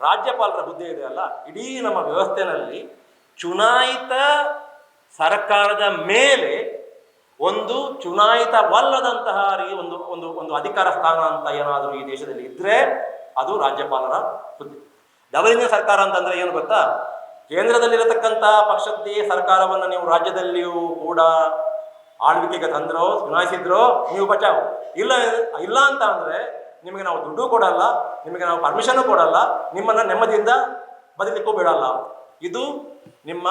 ರಾಜ್ಯಪಾಲರ ಹುದ್ದೆ ಇದೆಯಲ್ಲ ಇಡೀ ನಮ್ಮ ವ್ಯವಸ್ಥೆನಲ್ಲಿ ಚುನಾಯಿತ ಸರ್ಕಾರದ ಮೇಲೆ ಒಂದು ಚುನಾಯಿತವಲ್ಲದಂತಹ ಒಂದು ಒಂದು ಒಂದು ಅಧಿಕಾರ ಸ್ಥಾನ ಅಂತ ಏನಾದರೂ ಈ ದೇಶದಲ್ಲಿ ಇದ್ರೆ ಅದು ರಾಜ್ಯಪಾಲರ ಹುದ್ದೆ. ಡಬಲ್ ಇಂಜಿನ್ ಸರ್ಕಾರ ಅಂತಂದ್ರೆ ಏನು ಗೊತ್ತಾ? ಕೇಂದ್ರದಲ್ಲಿರತಕ್ಕಂಥ ಪಕ್ಷದ್ದೇ ಸರ್ಕಾರವನ್ನು ನೀವು ರಾಜ್ಯದಲ್ಲಿಯೂ ಕೂಡ ಆಳ್ವಿಕೆಗೆ ತಂದ್ರೋ ಚುನಾಯಿಸಿದ್ರೋ ನೀವು ಬಚಾವ್. ಇಲ್ಲ ಇಲ್ಲ ಅಂತ ಅಂದ್ರೆ ನಿಮಗೆ ನಾವು ದುಡ್ಡು ಕೊಡಲ್ಲ ನಿಮಗೆ ನಾವು ಪರ್ಮಿಷನ್ ಕೊಡಲ್ಲ, ನಿಮ್ಮನ್ನ ನೆಮ್ಮದಿಯಿಂದ ಬದಲಿಕ್ಕೂ ಬಿಡಲ್ಲ. ಇದು ನಿಮ್ಮ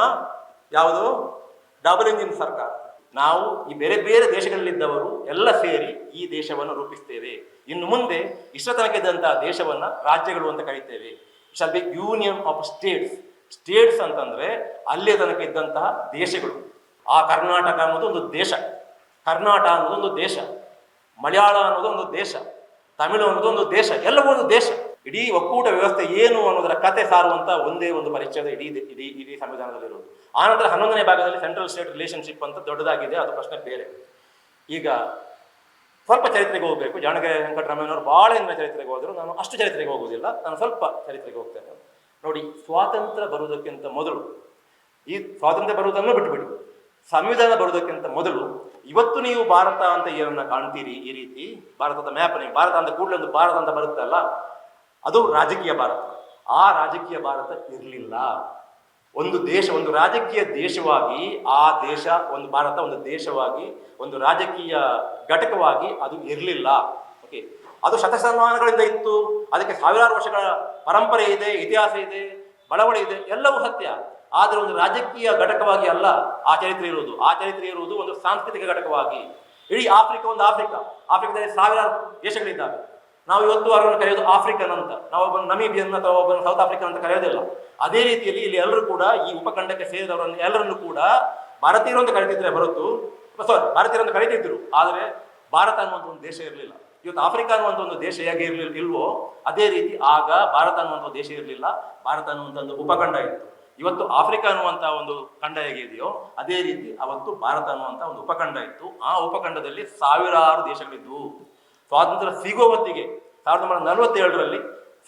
ಯಾವುದು? ಡಬಲ್ ಇಂಜಿನ್ ಸರ್ಕಾರ. ನಾವು ಈ ಬೇರೆ ಬೇರೆ ದೇಶಗಳಲ್ಲಿದ್ದವರು ಎಲ್ಲ ಸೇರಿ ಈ ದೇಶವನ್ನು ರೂಪಿಸ್ತೇವೆ. ಇನ್ನು ಮುಂದೆ ಇಷ್ಟ ತನಕ ದೇಶವನ್ನ ರಾಜ್ಯಗಳು ಅಂತ ಕರೀತೇವೆ. Shall be union of states states ಅಂತಂದ್ರೆ ಅಲ್ಲಿಯ ತನಕ ಇದ್ದಂತಹ ದೇಶಗಳು. ಆ ಕರ್ನಾಟಕ ಅನ್ನೋದು ಒಂದು ದೇಶ. ಕರ್ನಾಟಕ ಅನ್ನೋದು ಒಂದು ದೇಶ. ಮಲಯಾಳ ಅನ್ನೋದು ಒಂದು ದೇಶ. ತಮಿಳು ಅನ್ನೋದು ಒಂದು ದೇಶ, ಎಲ್ಲವೂ ಒಂದು ದೇಶ. ಇಡೀ ಒಕ್ಕೂಟ ವ್ಯವಸ್ಥೆ ಏನು ಅನ್ನೋದರ ಕತೆ ಸಾರುವಂತ ಒಂದೇ ಒಂದು ಪರಿಚಯದ ಇಡೀ ಇಡೀ ಇಡೀ ಸಂವಿಧಾನದಲ್ಲಿರೋದು ಆನಂತರ ಹನ್ನೊಂದನೇ ಭಾಗದಲ್ಲಿ ಸೆಂಟ್ರಲ್ ಸ್ಟೇಟ್ ರಿಲೇಶನ್ಶಿಪ್ ಅಂತ ದೊಡ್ಡದಾಗಿದೆ, ಅದು ಪ್ರಶ್ನೆ ಬೇರೆ. ಈಗ ಸ್ವಲ್ಪ ಚರಿತ್ರೆಗೆ ಹೋಗಬೇಕು. ಜಾಣಗೆ ವೆಂಕಟರಾಮಯ್ಯನವರು ಬಹಳ ಹಿಂದಿನ ಚರಿತ್ರೆಗೆ ಹೋದರು. ನಾನು ಅಷ್ಟು ಚರಿತ್ರೆಗೆ ಹೋಗುವುದಿಲ್ಲ. ನಾನು ಸ್ವಲ್ಪ ಚರಿತ್ರೆಗೆ ಹೋಗ್ತೇನೆ. ನೋಡಿ, ಸ್ವಾತಂತ್ರ್ಯ ಬರುವುದಕ್ಕಿಂತ ಮೊದಲು ಈ ಸ್ವಾತಂತ್ರ್ಯ ಬರುವುದನ್ನು ಬಿಟ್ಟುಬಿಡಿ ಸಂವಿಧಾನ ಬರುವುದಕ್ಕಿಂತ ಮೊದಲು ಇವತ್ತು ನೀವು ಭಾರತ ಅಂತ ಏನನ್ನ ಕಾಣ್ತೀರಿ ಈ ರೀತಿ? ಭಾರತದ ಮ್ಯಾಪ್ ನೀವು ಭಾರತ ಅಂತ ಕೂಡಲೇ ಒಂದು ಭಾರತ ಅಂತ ಬರುತ್ತಲ್ಲ ಅದು ರಾಜಕೀಯ ಭಾರತ. ಆ ರಾಜಕೀಯ ಭಾರತ ಇರಲಿಲ್ಲ. ಒಂದು ದೇಶ, ಒಂದು ರಾಜಕೀಯ ದೇಶವಾಗಿ, ಆ ದೇಶ, ಒಂದು ಭಾರತ ಒಂದು ದೇಶವಾಗಿ, ಒಂದು ರಾಜಕೀಯ ಘಟಕವಾಗಿ ಅದು ಇರಲಿಲ್ಲ. ಓಕೆ ಅದು ಶತಶತಮಾನಗಳಿಂದ ಇತ್ತು. ಅದಕ್ಕೆ ಸಾವಿರಾರು ವರ್ಷಗಳ ಪರಂಪರೆ ಇದೆ, ಇತಿಹಾಸ ಇದೆ, ಬಳವಳಿ ಇದೆ, ಎಲ್ಲವೂ ಸತ್ಯ. ಆದರೆ ಒಂದು ರಾಜಕೀಯ ಘಟಕವಾಗಿ ಅಲ್ಲ, ಆ ಚರಿತ್ರೆ ಇರುವುದು. ಆ ಚರಿತ್ರೆ ಇರುವುದು ಒಂದು ಸಾಂಸ್ಕೃತಿಕ ಘಟಕವಾಗಿ. ಇಡೀ ಆಫ್ರಿಕಾ ಒಂದು ಆಫ್ರಿಕಾ. ಆಫ್ರಿಕಾದಲ್ಲಿ ಸಾವಿರಾರು ದೇಶಗಳಿದ್ದಾವೆ. ನಾವು ಇವತ್ತು ಅವರನ್ನು ಕರೆಯೋದು ಆಫ್ರಿಕನ್ ಅಂತ. ನಾವು ಒಬ್ಬ ನಮೀಬಿಯನ್ ಅಥವಾ ಒಬ್ಬ ಸೌತ್ ಆಫ್ರಿಕನ್ ಅಂತ ಕರೆಯೋದಿಲ್ಲ. ಅದೇ ರೀತಿಯಲ್ಲಿ ಇಲ್ಲಿ ಎಲ್ಲರೂ ಕೂಡ ಈ ಉಪಖಂಡಕ್ಕೆ ಸೇರಿದವರನ್ನು ಎಲ್ಲರನ್ನು ಕೂಡ ಭಾರತೀಯರು ಅಂತ ಕರೀತಿದ್ರೆ ಹೊರತು ಸಾರಿ ಭಾರತೀಯರು ಅಂತ ಕರೀತಿದ್ರು. ಆದರೆ ಭಾರತ ಅನ್ನುವಂಥ ಒಂದು ದೇಶ ಇರಲಿಲ್ಲ. ಇವತ್ತು ಆಫ್ರಿಕಾ ಅನ್ನುವಂಥ ಒಂದು ದೇಶ ಹೇಗೆ ಇರಲಿಲ್ಲ ಇಲ್ವೋ, ಅದೇ ರೀತಿ ಆಗ ಭಾರತ ಅನ್ನುವಂಥ ದೇಶ ಇರಲಿಲ್ಲ. ಭಾರತ ಅನ್ನುವಂಥ ಒಂದು ಉಪಖಂಡ ಇತ್ತು. ಇವತ್ತು ಆಫ್ರಿಕಾ ಅನ್ನುವಂಥ ಒಂದು ಖಂಡ ಹೇಗಿದೆಯೋ ಅದೇ ರೀತಿ ಅವತ್ತು ಭಾರತ ಅನ್ನುವಂಥ ಒಂದು ಉಪಖಂಡ ಇತ್ತು. ಆ ಉಪಖಂಡದಲ್ಲಿ ಸಾವಿರಾರು ದೇಶಗಳಿದ್ದವು. ಸ್ವಾತಂತ್ರ್ಯ ಸಿಗೋ ಹೊತ್ತಿಗೆ ಸಾವಿರದ ಒಂಬೈನೂರ ನಲವತ್ತೇಳರಲ್ಲಿ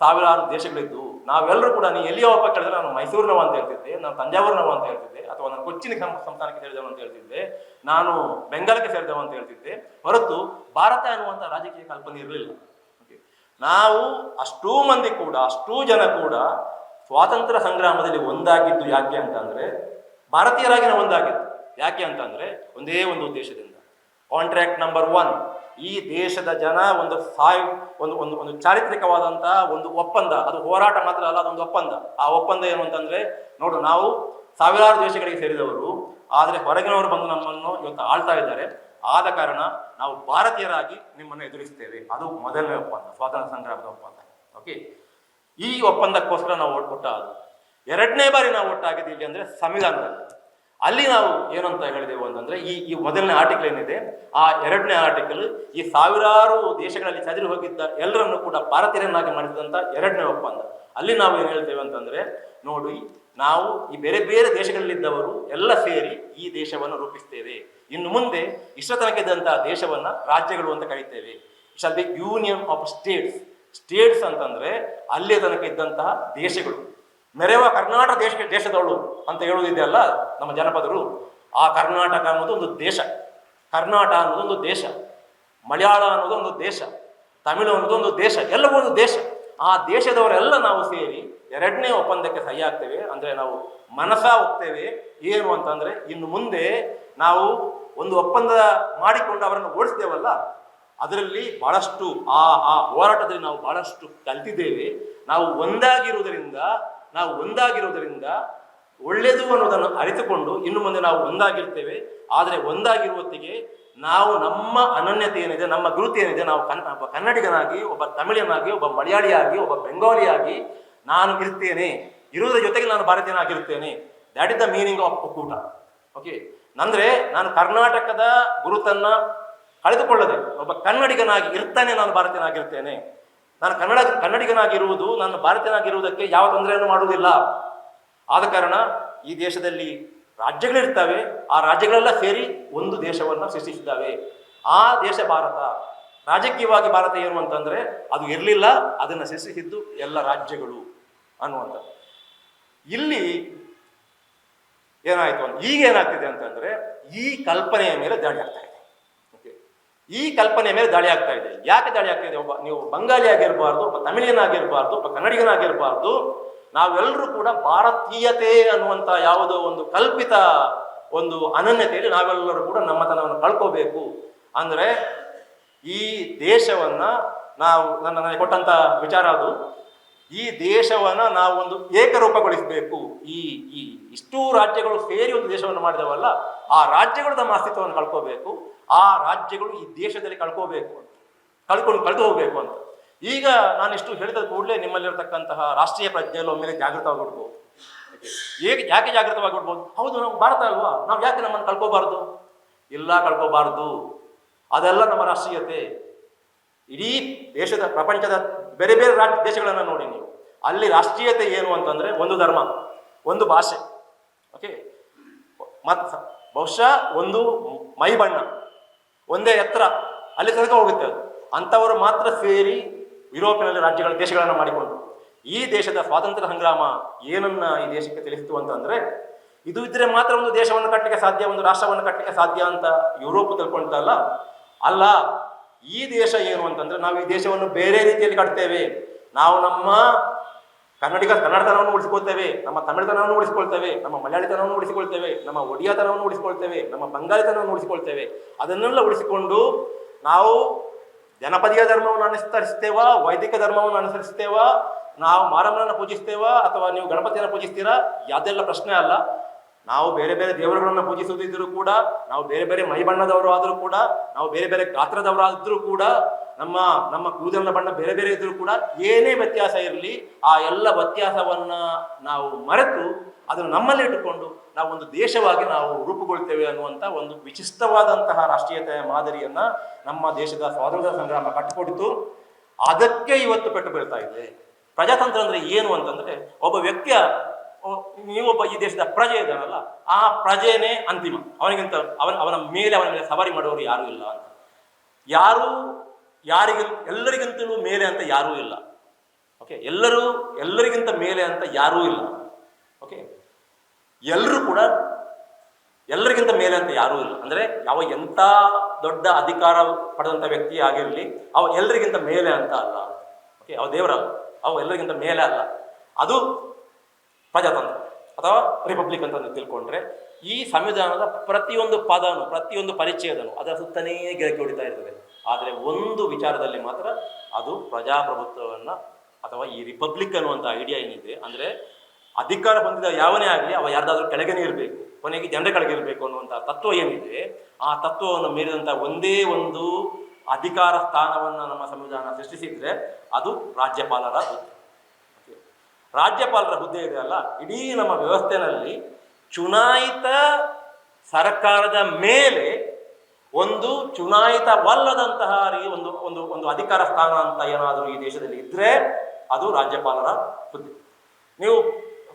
ಸಾವಿರಾರು ದೇಶಗಳಿದ್ದು ನಾವೆಲ್ಲರೂ ಕೂಡ, ನೀ ಎಲ್ಲಿಯವಪ್ಪ ಕೇಳಿದ್ರೆ ನಾನು ಮೈಸೂರಿನವ ಅಂತ ಹೇಳ್ತಿದ್ದೆ, ನಾನು ತಂಜಾವೂರಿನವ ಅಂತ ಹೇಳ್ತಿದ್ದೆ, ಅಥವಾ ನಾನು ಕೊಚ್ಚಿನ ಸಂಸ್ಥಾನಕ್ಕೆ ಸೇರಿದವ ಅಂತ ಹೇಳ್ತಿದ್ದೆ, ನಾನು ಬೆಂಗಾಲಕ್ಕೆ ಸೇರಿದವ ಅಂತ ಹೇಳ್ತಿದ್ದೆ. ಹೊರತು ಭಾರತ ಅನ್ನುವಂಥ ರಾಜಕೀಯ ಕಲ್ಪನೆ ಇರಲಿಲ್ಲ. ನಾವು ಅಷ್ಟೂ ಮಂದಿ ಕೂಡ, ಅಷ್ಟೂ ಜನ ಕೂಡ ಸ್ವಾತಂತ್ರ್ಯ ಸಂಗ್ರಾಮದಲ್ಲಿ ಒಂದಾಗಿದ್ದು ಯಾಕೆ ಅಂತಂದ್ರೆ ಭಾರತೀಯರಾಗಿ ನಾವು ಒಂದಾಗಿದ್ದು ಯಾಕೆ ಅಂತಂದ್ರೆ ಒಂದೇ ಒಂದು ಉದ್ದೇಶದಿಂದ. ಕಾಂಟ್ರಾಕ್ಟ್ ನಂಬರ್ ಒನ್ ಈ ದೇಶದ ಜನ ಒಂದು ಸಾಯ್, ಒಂದು ಒಂದು ಒಂದು ಚಾರಿತ್ರಿಕವಾದಂತಹ ಒಂದು ಒಪ್ಪಂದ, ಅದು ಹೋರಾಟ ಮಾತ್ರ ಅಲ್ಲ, ಅದೊಂದು ಒಪ್ಪಂದ. ಆ ಒಪ್ಪಂದ ಏನು ಅಂತಂದ್ರೆ, ನೋಡು, ನಾವು ಸಾವಿರಾರು ದೇಶಗಳಿಗೆ ಸೇರಿದವರು, ಆದರೆ ಹೊರಗಿನವರು ಬಂದು ನಮ್ಮನ್ನು ಇವತ್ತು ಆಳ್ತಾ ಇದ್ದಾರೆ. ಆದ ಕಾರಣ ನಾವು ಭಾರತೀಯರಾಗಿ ನಿಮ್ಮನ್ನು ಎದುರಿಸ್ತೇವೆ. ಅದು ಮೊದಲನೇ ಒಪ್ಪಂದ, ಸ್ವಾತಂತ್ರ್ಯ ಸಂಗ್ರಾಮದ ಒಪ್ಪಂದ. ಓಕೆ ಈ ಒಪ್ಪಂದಕ್ಕೋಸ್ಕರ ನಾವು ಒಟ್ಟು ಒಟ್ಟಾದ ಎರಡನೇ ಬಾರಿ ನಾವು ಒಟ್ಟಾಗಿದ್ದು ಇಲ್ಲಿ ಅಂದ್ರೆ ಸಂವಿಧಾನದಲ್ಲಿ ಅಲ್ಲಿ ನಾವು ಏನಂತ ಹೇಳಿದೆವು ಅಂತಂದ್ರೆ ಈ ಈ ಮೊದಲನೇ ಆರ್ಟಿಕಲ್ ಏನಿದೆ, ಆ ಎರಡನೇ ಆರ್ಟಿಕಲ್ ಈ ಸಾವಿರಾರು ದೇಶಗಳಲ್ಲಿ ಚದುರಿ ಹೋಗಿದ್ದ ಎಲ್ಲರನ್ನು ಕೂಡ ಭಾರತೀಯರನ್ನಾಗಿ ಮಾಡಿದಂತ ಎರಡನೇ ಒಪ್ಪಂದ. ಅಲ್ಲಿ ನಾವು ಏನು ಹೇಳ್ತೇವೆ ಅಂತಂದ್ರೆ, ನೋಡಿ, ನಾವು ಈ ಬೇರೆ ಬೇರೆ ದೇಶಗಳಲ್ಲಿದ್ದವರು ಎಲ್ಲ ಸೇರಿ ಈ ದೇಶವನ್ನು ರೂಪಿಸ್ತೇವೆ. ಇನ್ನು ಮುಂದೆ ಇಷ್ಟ ತನಕ ಇದ್ದಂತಹ ದೇಶವನ್ನ ರಾಜ್ಯಗಳು ಅಂತ ಕರೀತೇವೆ. Shall be union of states states ಅಂತಂದ್ರೆ ಅಲ್ಲಿಯ ತನಕ ಇದ್ದಂತಹ ದೇಶಗಳು. ನೆರೆವ ಕರ್ನಾಟಕ ದೇಶ, ದೇಶದವಳು ಅಂತ ಹೇಳುವುದಿದೆಯಲ್ಲ ನಮ್ಮ ಜನಪದರು. ಆ ಕರ್ನಾಟಕ ಅನ್ನೋದು ಒಂದು ದೇಶ. ಕರ್ನಾಟಕ ಅನ್ನೋದು ಒಂದು ದೇಶ. ಮಲಯಾಳ ಅನ್ನೋದು ಒಂದು ದೇಶ. ತಮಿಳು ಅನ್ನೋದು ಒಂದು ದೇಶ. ಎಲ್ಲವೂ ಒಂದು ದೇಶ. ಆ ದೇಶದವರೆಲ್ಲ ನಾವು ಸೇರಿ ಎರಡನೇ ಒಪ್ಪಂದಕ್ಕೆ ಸಹಿ ಆಗ್ತೇವೆ ಅಂದ್ರೆ ನಾವು ಮನಸ ಹೋಗ್ತೇವೆ. ಏನು ಅಂತಂದ್ರೆ ಇನ್ನು ಮುಂದೆ ನಾವು ಒಂದು ಒಪ್ಪಂದ ಮಾಡಿಕೊಂಡು ಅವರನ್ನು ಓಡಿಸ್ತೇವಲ್ಲ ಅದರಲ್ಲಿ ಬಹಳಷ್ಟು ಆ ಆ ಹೋರಾಟದಲ್ಲಿ ನಾವು ಬಹಳಷ್ಟು ಕಲ್ತಿದ್ದೇವೆ. ನಾವು ಒಂದಾಗಿರುವುದರಿಂದ ನಾವು ಒಂದಾಗಿರುವುದರಿಂದ ಒಳ್ಳೆಯದು ಅನ್ನೋದನ್ನು ಅರಿತುಕೊಂಡು ಇನ್ನು ಮುಂದೆ ನಾವು ಒಂದಾಗಿರ್ತೇವೆ. ಆದರೆ ಒಂದಾಗಿರುವತ್ತಿಗೆ ನಾವು ನಮ್ಮ ಅನನ್ಯತೆ ಏನಿದೆ, ನಮ್ಮ ಗುರುತು ಏನಿದೆ, ನಾವು ಕನ್ನ ಒಬ್ಬ ಕನ್ನಡಿಗನಾಗಿ, ಒಬ್ಬ ತಮಿಳಿಯನಾಗಿ, ಒಬ್ಬ ಮಲಯಾಳಿಯಾಗಿ, ಒಬ್ಬ ಬೆಂಗಾಲಿಯಾಗಿ ನಾನು ಇರ್ತೇನೆ ಇರುವುದರ ಜೊತೆಗೆ ನಾನು ಭಾರತೀಯನಾಗಿರ್ತೇನೆ that is the meaning of ಒಕ್ಕೂಟ ಓಕೆ ಅಂದರೆ ನಾನು ಕರ್ನಾಟಕದ ಗುರುತನ್ನ ಕಳೆದುಕೊಳ್ಳದೆ ಒಬ್ಬ ಕನ್ನಡಿಗನಾಗಿ ಇರ್ತಾನೆ ನಾನು ಭಾರತೀಯನಾಗಿರ್ತೇನೆ. ನಾನು ಕನ್ನಡ, ಕನ್ನಡಿಗನಾಗಿರುವುದು, ನಾನು ಭಾರತೀಯನಾಗಿರುವುದಕ್ಕೆ ಯಾವ ತೊಂದರೆಯನ್ನು ಮಾಡುವುದಿಲ್ಲ. ಆದ ಕಾರಣ ಈ ದೇಶದಲ್ಲಿ ರಾಜ್ಯಗಳಿರ್ತವೆ, ಆ ರಾಜ್ಯಗಳೆಲ್ಲ ಸೇರಿ ಒಂದು ದೇಶವನ್ನು ಸೃಷ್ಟಿಸಿದ್ದಾವೆ. ಆ ದೇಶ ಭಾರತ, ರಾಜಕೀಯವಾಗಿ ಭಾರತ ಏನು ಅಂತಂದ್ರೆ, ಅದು ಇರಲಿಲ್ಲ, ಅದನ್ನು ಸೃಷ್ಟಿಸಿದ್ದು ಎಲ್ಲ ರಾಜ್ಯಗಳು ಅನ್ನುವಂಥ ಇಲ್ಲಿ ಏನಾಯ್ತು ಅಂತ, ಈಗ ಏನಾಗ್ತಿದೆ ಅಂತಂದ್ರೆ, ಈ ಕಲ್ಪನೆಯ ಮೇಲೆ ದಾಳಿ ಆಗ್ತಾ. ಈ ಕಲ್ಪನೆಯ ಮೇಲೆ ದಾಳಿ ಆಗ್ತಾ ಇದೆ. ಯಾಕೆ ದಾಳಿ ಆಗ್ತಾ ಇದೆ? ಒಬ್ಬ ನೀವು ಬಂಗಾಲಿ ಆಗಿರಬಾರ್ದು, ಒಬ್ಬ ತಮಿಳಿಯನಾಗಿರಬಾರ್ದು, ಒಬ್ಬ ಕನ್ನಡಿಗನಾಗಿರಬಾರ್ದು. ನಾವೆಲ್ಲರೂ ಕೂಡ ಭಾರತೀಯತೆ ಅನ್ನುವಂಥ ಯಾವುದೋ ಒಂದು ಕಲ್ಪಿತ ಒಂದು ಅನನ್ಯತೆಯಲ್ಲಿ ನಾವೆಲ್ಲರೂ ಕೂಡ ನಮ್ಮತನವನ್ನು ಕಳ್ಕೋಬೇಕು. ಅಂದ್ರೆ ಈ ದೇಶವನ್ನ ನಾವು ನನ್ನ ನನಗೆ ಕೊಟ್ಟಂತ ವಿಚಾರ ಅದು. ಈ ದೇಶವನ್ನು ನಾವು ಒಂದು ಏಕರೂಪಗೊಳಿಸಬೇಕು. ಈ ಈ ಇಷ್ಟೂ ರಾಜ್ಯಗಳು ಸೇರಿ ಒಂದು ದೇಶವನ್ನು ಮಾಡಿದವಲ್ಲ, ಆ ರಾಜ್ಯಗಳು ತಮ್ಮ ಅಸ್ತಿತ್ವವನ್ನು ಕಳ್ಕೋಬೇಕು, ಆ ರಾಜ್ಯಗಳು ಈ ದೇಶದಲ್ಲಿ ಕಳ್ಕೋಬೇಕು ಅಂತ, ಕಳ್ಕೊಂಡು ಕಳೆದು ಹೋಗಬೇಕು ಅಂತ. ಈಗ ನಾನು ಇಷ್ಟು ಹೇಳಿದ ಕೂಡಲೇ ನಿಮ್ಮಲ್ಲಿರತಕ್ಕಂತಹ ರಾಷ್ಟ್ರೀಯ ಪ್ರಜ್ಞೆಯಲ್ಲಿ ಒಮ್ಮೆಲೆ ಜಾಗೃತವಾಗಿಬಿಡ್ಬೋದು. ಹೇಗೆ, ಯಾಕೆ ಜಾಗೃತವಾಗಿಬಿಡ್ಬೋದು? ಹೌದು, ನಾವು ಭಾರತ ಅಲ್ವಾ? ನಾವು ಯಾಕೆ ನಮ್ಮನ್ನು ಕಳ್ಕೋಬಾರ್ದು? ಇಲ್ಲ, ಕಳ್ಕೋಬಾರ್ದು. ಅದೆಲ್ಲ ನಮ್ಮ ರಾಷ್ಟ್ರೀಯತೆ. ಇಡೀ ದೇಶದ ಪ್ರಪಂಚದ ಬೇರೆ ಬೇರೆ ರಾಜ್ಯ ದೇಶಗಳನ್ನು ನೋಡಿ ನೀವು. ಅಲ್ಲಿ ರಾಷ್ಟ್ರೀಯತೆ ಏನು ಅಂತಂದ್ರೆ ಒಂದು ಧರ್ಮ, ಒಂದು ಭಾಷೆ. ಓಕೆ ಮತ್ ಬಹುಶಃ ಒಂದು ಮೈ ಬಣ್ಣ ಒಂದೇ ಎತ್ತರ ಅಲ್ಲಿ ತನಕ ಹೋಗುತ್ತೆ ಅದು. ಅಂಥವರು ಮಾತ್ರ ಸೇರಿ ಯುರೋಪಿನಲ್ಲಿ ರಾಜ್ಯಗಳ ದೇಶಗಳನ್ನು ಮಾಡಿಕೊಂಡು, ಈ ದೇಶದ ಸ್ವಾತಂತ್ರ್ಯ ಸಂಗ್ರಾಮ ಏನನ್ನ ಈ ದೇಶಕ್ಕೆ ತಿಳಿಸಿತು ಅಂತಂದ್ರೆ, ಇದು ಇದ್ರೆ ಮಾತ್ರ ಒಂದು ದೇಶವನ್ನು ಕಟ್ಟಲಿಕ್ಕೆ ಸಾಧ್ಯ, ಒಂದು ರಾಷ್ಟ್ರವನ್ನು ಕಟ್ಟಲಿಕ್ಕೆ ಸಾಧ್ಯ ಅಂತ ಯುರೋಪ್ ತಿಳ್ಕೊಳ್ತಲ್ಲ ಅಲ್ಲ ಈ ದೇಶ ಏನು ಅಂತಂದ್ರೆ ನಾವು ಈ ದೇಶವನ್ನು ಬೇರೆ ರೀತಿಯಲ್ಲಿ ಕಟ್ತೇವೆ. ನಾವು ನಮ್ಮ ಕನ್ನಡಿಗ ಕನ್ನಡತನವನ್ನು ಉಳಿಸ್ಕೊಳ್ತೇವೆ, ನಮ್ಮ ತಮಿಳುತನವನ್ನು ಉಳಿಸ್ಕೊಳ್ತೇವೆ, ನಮ್ಮ ಮಲಯಾಳಿತನವನ್ನು ಉಳಿಸಿಕೊಳ್ತೇವೆ, ನಮ್ಮ ಒಡಿಯಾತನವನ್ನು ಉಳಿಸ್ಕೊಳ್ತೇವೆ, ನಮ್ಮ ಬಂಗಾಳಿತನವನ್ನು ಉಳಿಸಿಕೊಳ್ತೇವೆ. ಅದನ್ನೆಲ್ಲ ಉಳಿಸಿಕೊಂಡು ನಾವು ಜನಪದೀಯ ಧರ್ಮವನ್ನು ಅನುಸರಿಸ್ತೇವಾ, ವೈದಿಕ ಧರ್ಮವನ್ನು ಅನುಸರಿಸ್ತೇವಾ, ನಾವು ಮಾರಮ್ಮನನ್ನು ಪೂಜಿಸ್ತೇವಾ ಅಥವಾ ನೀವು ಗಣಪತಿಯನ್ನು ಪೂಜಿಸ್ತೀರಾ? ಯಾವುದೆಲ್ಲ ಪ್ರಶ್ನೆ ಅಲ್ಲ. ನಾವು ಬೇರೆ ಬೇರೆ ದೇವರುಗಳನ್ನು ಪೂಜಿಸುವುದಿದ್ರು ಕೂಡ, ನಾವು ಬೇರೆ ಬೇರೆ ಮೈ ಬಣ್ಣದವರು ಆದರೂ ಕೂಡ, ನಾವು ಬೇರೆ ಬೇರೆ ಗಾತ್ರದವರಾದ್ರೂ ಕೂಡ, ನಮ್ಮ ನಮ್ಮ ಕೂದಲಿನ ಬಣ್ಣ ಬೇರೆ ಬೇರೆ ಇದ್ದರೂ ಕೂಡ ಏನೇ ವ್ಯತ್ಯಾಸ ಇರಲಿ, ಆ ಎಲ್ಲ ವ್ಯತ್ಯಾಸವನ್ನ ನಾವು ಮರೆತು ಅದನ್ನು ನಮ್ಮಲ್ಲಿ ಇಟ್ಟುಕೊಂಡು ನಾವು ಒಂದು ದೇಶವಾಗಿ ನಾವು ರೂಪುಗೊಳ್ತೇವೆ ಅನ್ನುವಂಥ ಒಂದು ವಿಶಿಷ್ಟವಾದಂತಹ ರಾಷ್ಟ್ರೀಯತೆಯ ಮಾದರಿಯನ್ನ ನಮ್ಮ ದೇಶದ ಸ್ವಾತಂತ್ರ್ಯ ಸಂಗ್ರಾಮ ಕಟ್ಟಿಕೊಟ್ಟಿತು. ಅದಕ್ಕೆ ಇವತ್ತು ಪೆಟ್ಟು ಬೀಳ್ತಾ ಇದೆ. ಪ್ರಜಾತಂತ್ರ ಅಂದ್ರೆ ಏನು ಅಂತಂದ್ರೆ, ಒಬ್ಬ ವ್ಯಕ್ತಿಯ ನೀವೊಬ್ಬ ಈ ದೇಶದ ಪ್ರಜೆ ಇದ್ದಾನಲ್ಲ ಆ ಪ್ರಜೆನೇ ಅಂತಿಮ. ಅವನಿಗಿಂತ ಅವನ ಅವನ ಮೇಲೆ ಅವನ ಮೇಲೆ ಸವಾರಿ ಮಾಡುವವರು ಯಾರೂ ಇಲ್ಲ ಅಂತ. ಯಾರು, ಯಾರಿಗ, ಎಲ್ಲರಿಗಿಂತಲೂ ಮೇಲೆ ಅಂತ ಯಾರೂ ಇಲ್ಲ. ಓಕೆ, ಎಲ್ಲರೂ, ಎಲ್ಲರಿಗಿಂತ ಮೇಲೆ ಅಂತ ಯಾರೂ ಇಲ್ಲ. ಓಕೆ, ಎಲ್ಲರೂ ಕೂಡ ಎಲ್ಲರಿಗಿಂತ ಮೇಲೆ ಅಂತ ಯಾರೂ ಇಲ್ಲ. ಅಂದ್ರೆ, ಯಾವ ಎಂಥ ದೊಡ್ಡ ಅಧಿಕಾರ ಪಡೆದಂಥ ವ್ಯಕ್ತಿ ಆಗಿರಲಿ, ಅವ ಎಲ್ಲರಿಗಿಂತ ಮೇಲೆ ಅಂತ ಅಲ್ಲ. ಓಕೆ, ಅವ ದೇವರಲ್ಲ. ಅವ ಎಲ್ಲರಿಗಿಂತ ಮೇಲೆ ಅಲ್ಲ. ಅದು ಪ್ರಜಾತಂತ್ರ ಅಥವಾ ರಿಪಬ್ಲಿಕ್ ಅಂತ ತಿಳ್ಕೊಂಡ್ರೆ, ಈ ಸಂವಿಧಾನದ ಪ್ರತಿಯೊಂದು ಪದನು, ಪ್ರತಿಯೊಂದು ಪರಿಚಯದನು ಅದರ ಸುತ್ತನೇ ಗಿರಕಿ ಹೊಡಿತಾ ಇರ್ತದೆ. ಆದರೆ ಒಂದು ವಿಚಾರದಲ್ಲಿ ಮಾತ್ರ ಅದು ಪ್ರಜಾಪ್ರಭುತ್ವವನ್ನು ಅಥವಾ ಈ ರಿಪಬ್ಲಿಕ್ ಅನ್ನುವಂಥ ಐಡಿಯಾ ಏನಿದೆ, ಅಂದರೆ ಅಧಿಕಾರ ಹೊಂದಿದ ಯಾವನೇ ಆಗಲಿ ಅವ ಯಾರ್ದಾದ್ರೂ ಕೆಳಗೆನೇ ಇರಬೇಕು, ಕೊನೆಗೆ ಜನರ ಕೆಳಗೆ ಇರಬೇಕು ಅನ್ನುವಂಥ ತತ್ವ ಏನಿದೆ, ಆ ತತ್ವವನ್ನು ಮೀರಿದಂಥ ಒಂದೇ ಒಂದು ಅಧಿಕಾರ ಸ್ಥಾನವನ್ನು ನಮ್ಮ ಸಂವಿಧಾನ ಸೃಷ್ಟಿಸಿದರೆ ಅದು ರಾಜ್ಯಪಾಲರ ರಾಜ್ಯಪಾಲರ ಹುದ್ದೆ ಇದೆ ಅಲ್ಲ? ಇಡೀ ನಮ್ಮ ವ್ಯವಸ್ಥೆನಲ್ಲಿ ಚುನಾಯಿತ ಸರ್ಕಾರದ ಮೇಲೆ ಒಂದು ಚುನಾಯಿತವಲ್ಲದಂತಹ ರೀ- ಒಂದು ಒಂದು ಒಂದು ಅಧಿಕಾರ ಸ್ಥಾನ ಅಂತ ಏನಾದರೂ ಈ ದೇಶದಲ್ಲಿ ಇದ್ರೆ ಅದು ರಾಜ್ಯಪಾಲರ ಹುದ್ದೆ. ನೀವು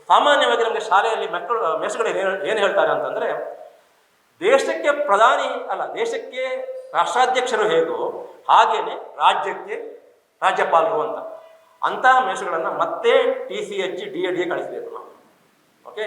ಸಾಮಾನ್ಯವಾಗಿ ನಮಗೆ ಶಾಲೆಯಲ್ಲಿ ಮಕ್ಕಳು ಮೇಷ್ಗಳು ಏನು ಹೇಳ್ತಾರೆ ಅಂತಂದ್ರೆ, ದೇಶಕ್ಕೆ ಪ್ರಧಾನಿ ಅಲ್ಲ, ದೇಶಕ್ಕೆ ರಾಷ್ಟ್ರಾಧ್ಯಕ್ಷರು ಹೇಗೋ ಹಾಗೇನೆ ರಾಜ್ಯಕ್ಕೆ ರಾಜ್ಯಪಾಲರು ಅಂತ. ಅಂತಹ ಮೇಷಗಳನ್ನು ಮತ್ತೆ T C H D A ಕಳಿಸಬೇಕು ನಾವು. ಓಕೆ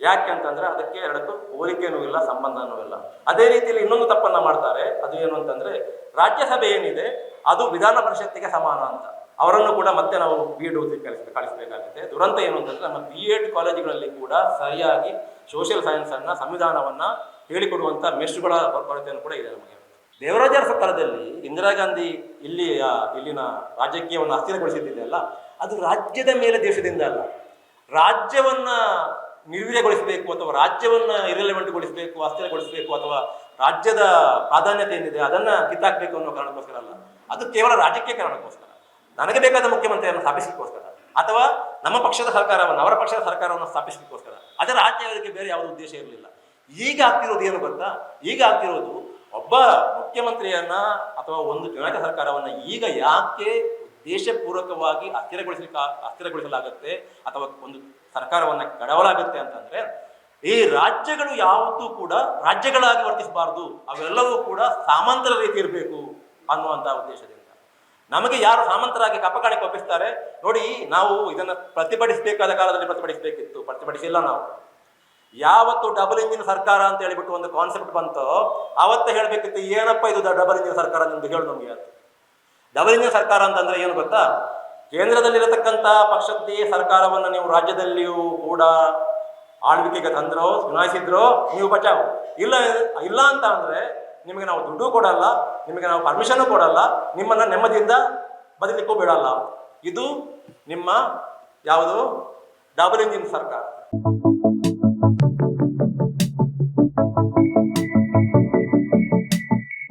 ಯಾಕೆ ಅಂತಂದ್ರೆ ಅದಕ್ಕೆ ಎರಡಕ್ಕೂ ಹೋಲಿಕೆನೂ ಇಲ್ಲ ಸಂಬಂಧನೂ ಇಲ್ಲ. ಅದೇ ರೀತಿಯಲ್ಲಿ ಇನ್ನೊಂದು ತಪ್ಪನ್ನ ಮಾಡ್ತಾರೆ. ಅದು ಏನು ಅಂತಂದ್ರೆ ರಾಜ್ಯಸಭೆ ಏನಿದೆ, ಅದು ವಿಧಾನ ಪರಿಷತ್ತಿಗೆ ಸಮಾನ ಅಂತ. ಅವರನ್ನು ಕೂಡ ಮತ್ತೆ ನಾವು ಬಿ ಎಡ್ ಓದಿ ಕಳಿಸ್, ಕಳಿಸಬೇಕಾಗುತ್ತೆ. ದುರಂತ ಏನು ಅಂತಂದ್ರೆ ನಮ್ಮ ಬಿ ಎಡ್ ಕಾಲೇಜುಗಳಲ್ಲಿ ಕೂಡ ಸರಿಯಾಗಿ ಸೋಷಿಯಲ್ ಸೈನ್ಸ್ ಅನ್ನ, ಸಂವಿಧಾನವನ್ನ ಹೇಳಿಕೊಡುವಂತ ಮೆಸ್ಗಳ ಕೊರತೆಯನ್ನು ಕೂಡ ಇದೆ ನಮಗೆ. ದೇವರಾಜರ ಸರ್ಕಾರದಲ್ಲಿ ಇಂದಿರಾ ಗಾಂಧಿ ಇಲ್ಲಿ ಇಲ್ಲಿನ ರಾಜಕೀಯವನ್ನು ಅಸ್ಥಿರಗೊಳಿಸಿದ್ದೆಯಲ್ಲ ಅದು ರಾಜ್ಯದ ಮೇಲೆ ದೇಶದಿಂದ ಅಲ್ಲ. ರಾಜ್ಯವನ್ನ ನಿರ್ವೀರ್ಯಗೊಳಿಸಬೇಕು ಅಥವಾ ರಾಜ್ಯವನ್ನ ಇರೆಲೆವೆಂಟ್ಗೊಳಿಸಬೇಕು ಅಸ್ಥಿರಗೊಳಿಸಬೇಕು ಅಥವಾ ರಾಜ್ಯದ ಪ್ರಾಧಾನ್ಯತೆ ಏನಿದೆ ಅದನ್ನ ಕಿತ್ತಾಕಬೇಕು ಅನ್ನೋ ಕಾರಣಕ್ಕೋಸ್ಕರ ಅಲ್ಲ. ಅದು ಕೇವಲ ರಾಜಕೀಯ ಕಾರಣಕ್ಕೋಸ್ಕರ. ನನಗೆ ಬೇಕಾದ ಮುಖ್ಯಮಂತ್ರಿಯನ್ನು ಸ್ಥಾಪಿಸಲಿಕ್ಕೋಸ್ಕರ ಅಥವಾ ನಮ್ಮ ಪಕ್ಷದ ಸರ್ಕಾರವನ್ನು, ಅವರ ಪಕ್ಷದ ಸರ್ಕಾರವನ್ನು ಸ್ಥಾಪಿಸಲಿಕ್ಕೋಸ್ಕರ. ಅದರ ರಾಜ್ಯಗಳಿಗೆ ಬೇರೆ ಯಾವುದೇ ಉದ್ದೇಶ ಇರಲಿಲ್ಲ. ಈಗ ಆಗ್ತಿರೋದು ಏನು ಗೊತ್ತಾ? ಈಗ ಆಗ್ತಿರೋದು ಒಬ್ಬ ಮುಖ್ಯಮಂತ್ರಿಯನ್ನ ಅಥವಾ ಒಂದು ಕರ್ನಾಟಕ ಸರ್ಕಾರವನ್ನ ಈಗ ಯಾಕೆ ಉದ್ದೇಶಪೂರ್ವಕವಾಗಿ ಅಸ್ಥಿರಗೊಳಿಸಲಿಕ್ಕೆ, ಅಸ್ಥಿರಗೊಳಿಸಲಾಗುತ್ತೆ ಅಥವಾ ಒಂದು ಸರ್ಕಾರವನ್ನ ಕಡವಲಾಗುತ್ತೆ ಅಂತಂದ್ರೆ, ಈ ರಾಜ್ಯಗಳು ಯಾವತ್ತೂ ಕೂಡ ರಾಜ್ಯಗಳಾಗಿ ವರ್ತಿಸಬಾರದು, ಅವೆಲ್ಲವೂ ಕೂಡ ಸಾಮಂತರ ರೀತಿ ಇರಬೇಕು ಅನ್ನುವಂತಹ ಉದ್ದೇಶದಿಂದ. ನಮಗೆ ಯಾರು ಸಾಮಂತರಾಗಿ ಕಪ್ಪಕಾಣಿ ಒಪ್ಪಿಸ್ತಾರೆ? ನೋಡಿ, ನಾವು ಇದನ್ನ ಪ್ರತಿಭಟಿಸಬೇಕಾದ ಕಾಲದಲ್ಲಿ ಪ್ರತಿಭಟಿಸಬೇಕಿತ್ತು. ಪ್ರತಿಭಟಿಸಿಲ್ಲ ನಾವು. ಯಾವತ್ತು ಡಬಲ್ ಇಂಜಿನ್ ಸರ್ಕಾರ ಅಂತ ಹೇಳಿಬಿಟ್ಟು ಒಂದು ಕಾನ್ಸೆಪ್ಟ್ ಬಂತೋ, ಅವತ್ತು ಹೇಳಬೇಕಿತ್ತು, ಏನಪ್ಪ ಇದು ಡಬಲ್ ಇಂಜಿನ್ ಸರ್ಕಾರ ನಿಮ್ದು ಹೇಳು ನಮಗೆ ಅಂತ. ಡಬಲ್ ಇಂಜಿನ್ ಸರ್ಕಾರ ಅಂತಂದ್ರೆ ಏನು ಗೊತ್ತಾ? ಕೇಂದ್ರದಲ್ಲಿರತಕ್ಕಂಥ ಪಕ್ಷದ್ದೇ ಸರ್ಕಾರವನ್ನು ನೀವು ರಾಜ್ಯದಲ್ಲಿಯೂ ಕೂಡ ಆಳ್ವಿಕೆಗೆ ತಂದ್ರೋ ಚುನಾಯಿಸಿದ್ರೋ ನೀವು ಬಚಾವ್. ಇಲ್ಲ ಇಲ್ಲ ಅಂತ ಅಂದ್ರೆ ನಿಮಗೆ ನಾವು ದುಡ್ಡು ಕೊಡಲ್ಲ, ನಿಮಗೆ ನಾವು ಪರ್ಮಿಷನ್ ಕೊಡಲ್ಲ, ನಿಮ್ಮನ್ನ ನೆಮ್ಮದಿಯಿಂದ ಬದಲಿಕ್ಕೂ ಬಿಡಲ್ಲ. ಇದು ನಿಮ್ಮ ಯಾವುದು? ಡಬಲ್ ಇಂಜಿನ್ ಸರ್ಕಾರ.